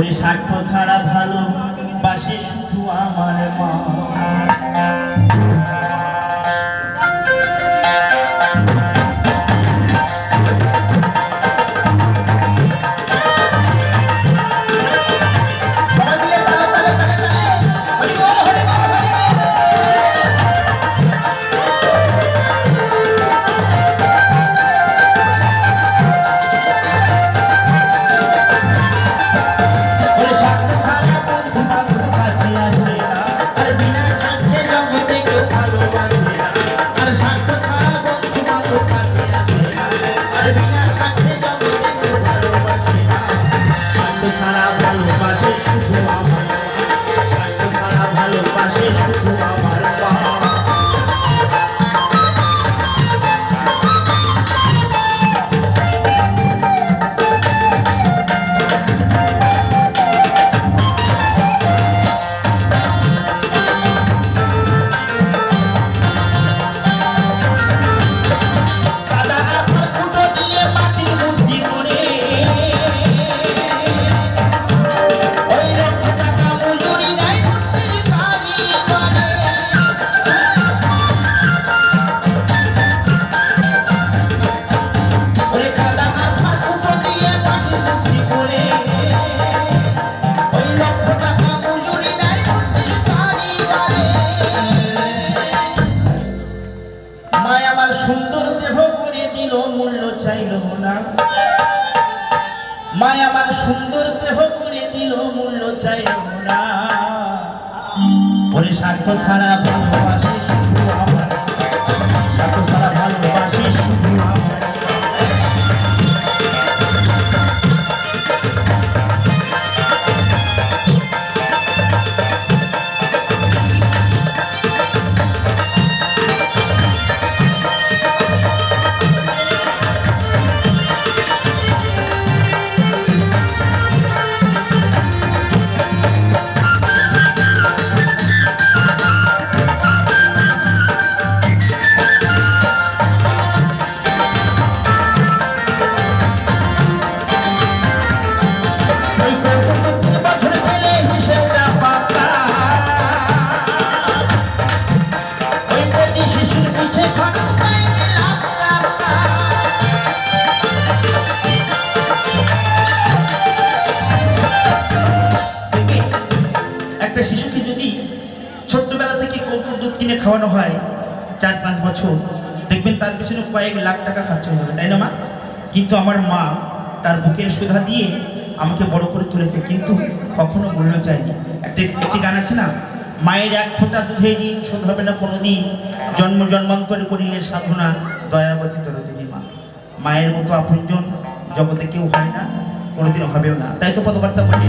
ওরে স্বার্থ ছাড়া আমার সুন্দর দেহ করে দিল মূল্য চাই আমরা। পরিশাক্ত ছাড়া ভালোবাসে কিনে খাওয়ানো হয় চার পাঁচ বছর। দেখবেন তার পিছনে কয়েক লাখ টাকা খরচ হয়ে যাবে, তাই না মা? কিন্তু আমার মা তার বুকের সুধা দিয়ে আমাকে বড় করে তুলেছে, কিন্তু কখনো মূল্য চাইনি একটি একটি গান আছে না? মায়ের এক ফোঁটা দুধের ঋণ শোধ হবে না কোনোদিন। জন্ম, জন্মান্তরে করিলে সাধনা দয়াবতী দরদিনী মা। মায়ের মতো আপনজন জগতে কেউ হয় না, কোনোদিন হবেও না। তাই তো পদবার্তা বলি।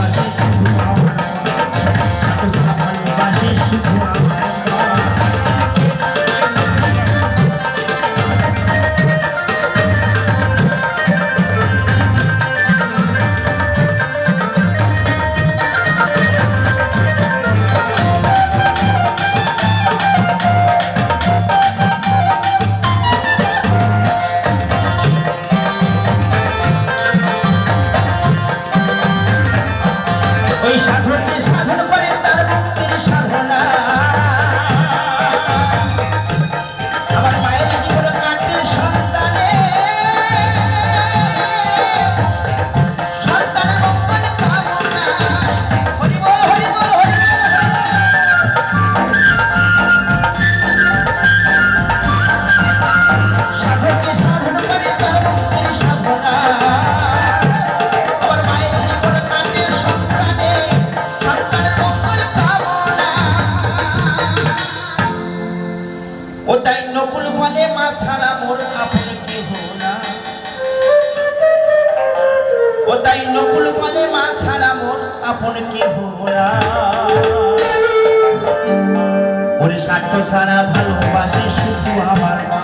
কালেমা ছাড়া মোর কি কেহ না। ও তাই নকুল কালেমা ছাড়া মোর আপন কেহ না। ওর স্বার্থ ছাড়া ভালোবাসে শুধু আমার মা।